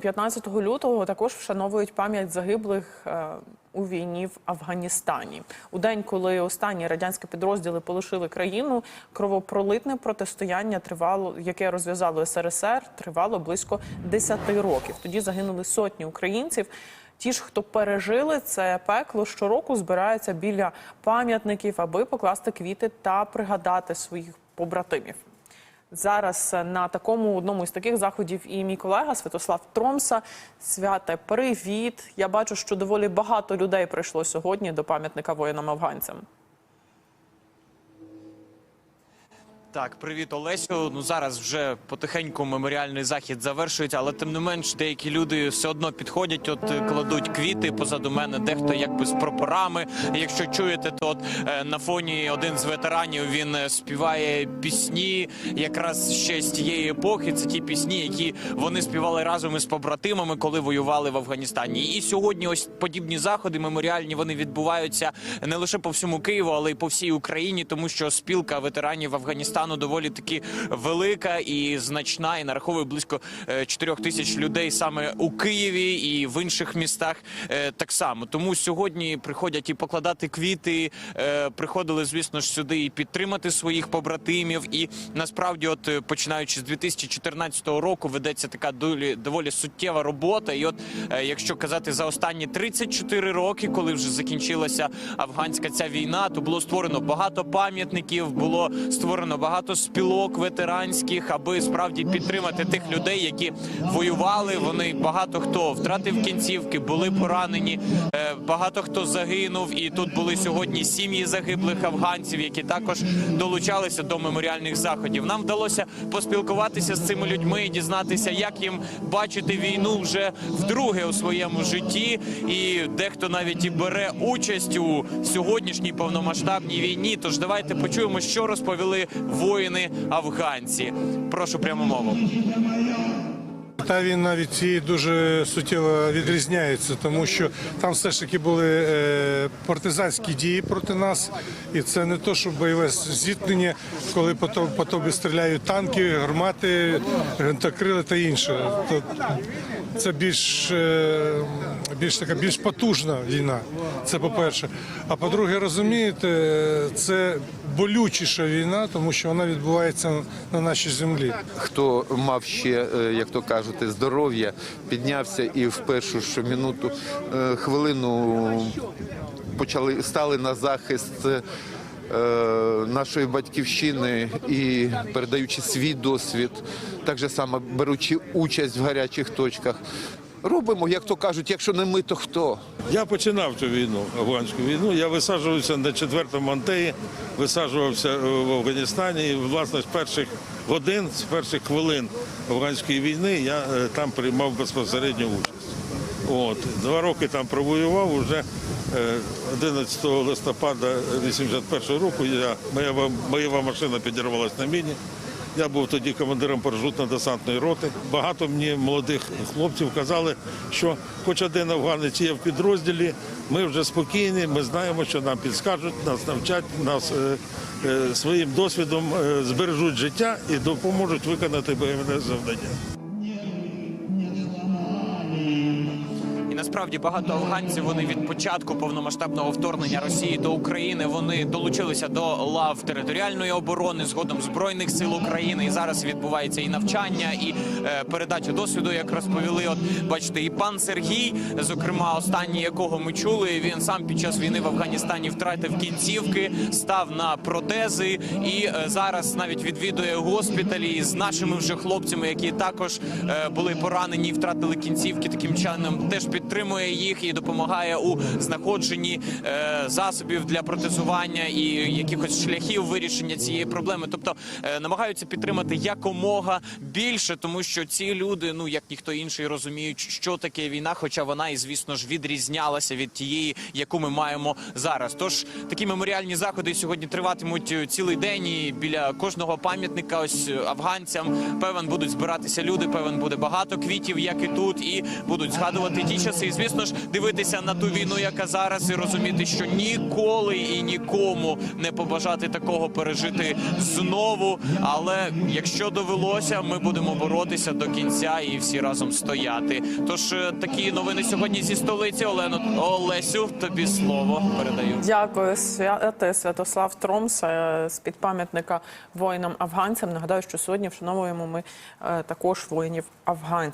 15 лютого також вшановують пам'ять загиблих е, у війні в Афганістані. У день, коли останні радянські підрозділи полишили країну, кровопролитне протистояння тривало, яке розв'язало СРСР, тривало близько 10 років. Тоді загинули сотні українців. Ті ж, хто пережили це пекло, щороку збираються біля пам'ятників, аби покласти квіти та пригадати своїх побратимів. Зараз е, на такому одному із таких заходів і мій колега Святослав Тромса. Святе, привіт! Я бачу, що доволі багато людей прийшло сьогодні до пам'ятника воїнам-афганцям. Так, привіт, Олесю. Ну зараз вже потихеньку меморіальний захід завершується, але тим не менш деякі люди все одно підходять, от е, кладуть квіти позаду мене, дехто якби з прапорами. Якщо чуєте, то от е, на фоні один з ветеранів він е, співає пісні, якраз ще з тієї епохи. Це ті пісні, які вони співали разом із побратимами, коли воювали в Афганістані. І сьогодні ось подібні заходи меморіальні вони відбуваються не лише по всьому Києву, але й по всій Україні, тому що спілка ветеранів Афганістану доволі таки велика і значна, і нараховує близько 4 тисяч людей саме у Києві і в інших містах е, так само. Тому сьогодні приходять і покладати квіти. е, Приходили, звісно ж, сюди і підтримати своїх побратимів. І насправді, от е, починаючи з 2014 року, ведеться така доволі, доволі суттєва робота. І от е, якщо казати за останні 34 роки, коли вже закінчилася афганська ця війна, то було створено багато пам'ятників, було створено багато спілок ветеранських, аби справді підтримати тих людей, які воювали. Вони багато хто втратив кінцівки, були поранені, е, багато хто загинув. І тут були сьогодні сім'ї загиблих афганців, які також долучалися до меморіальних заходів. Нам вдалося поспілкуватися з цими людьми і дізнатися, як їм бачити війну вже вдруге у своєму житті. І дехто навіть і бере участь у сьогоднішній повномасштабній війні. Тож давайте почуємо, що розповіли воїни афганці. Прошу пряму мову. Та війна від цієї дуже суттєво відрізняється, тому що там все ж таки були е, партизанські дії проти нас, і це не то, що бойове зіткнення, коли по то- по тобі стріляють танки, гармати, гвинтокрили та інше. Це більш, е, більш така більш потужна війна. Це по-перше. А по-друге, розумієте, це болючіша війна, тому що вона відбувається на нашій землі. хто мав ще, е, як то кажете, здоров'я, піднявся і в першу ж минуту е, хвилину почали стали на захист. е, Нашої батьківщини і передаючи свій досвід, так же само беручи участь в гарячих точках, робимо, як то кажуть, якщо не ми, то хто? Я починав цю війну, афганську війну. Я висаджувався на четвертому антеї, висаджувався е, в Афганістані. І, власне, з перших годин, з перших хвилин афганської війни я е, там приймав безпосередню участь. От. Два роки там провоював, уже е, 11 листопада 81 року я, моя ва- бойова машина підірвалася на міні. Я був тоді командиром парашютно-десантної роти. Багато мені молодих хлопців казали, що хоч один афганець є в підрозділі, ми вже спокійні, ми знаємо, що нам підскажуть, нас навчать, нас е, е, своїм досвідом е, збережуть життя і допоможуть виконати бойове завдання. Насправді багато афганців вони від початку повномасштабного вторгнення Росії до України вони долучилися до лав територіальної оборони згодом збройних сил України. І зараз відбувається і навчання, і е, передача досвіду, як розповіли. От бачите, і пан Сергій, зокрема, останній якого ми чули, він сам під час війни в Афганістані втратив кінцівки, став на протези і е, зараз навіть відвідує госпіталі з нашими вже хлопцями, які також е, були поранені і втратили кінцівки. Таким чином теж підтримує їх і допомагає у знаходженні е, засобів для протезування і якихось шляхів вирішення цієї проблеми. Тобто е, намагаються підтримати якомога більше, тому що ці люди, ну як ніхто інший, розуміють, що таке війна, хоча вона і звісно ж відрізнялася від тієї, яку ми маємо зараз. Тож такі меморіальні заходи сьогодні триватимуть е, цілий день. І біля кожного пам'ятника, ось е, афганцям, певен будуть збиратися люди. Певен буде багато квітів, як і тут, і будуть згадувати ті часи, І звісно ж дивитися на ту війну, яка зараз, і розуміти, що ніколи і нікому не побажати такого пережити знову. Але якщо довелося, ми будемо боротися до кінця і всі разом стояти. Тож е, такі новини сьогодні зі столиці. Олено Олесю, тобі слово передаю. Дякую, святе Святослав Тромс е, з під пам'ятника воїнам афганцям. Нагадаю, що сьогодні вшановуємо ми е, також воїнів афганців.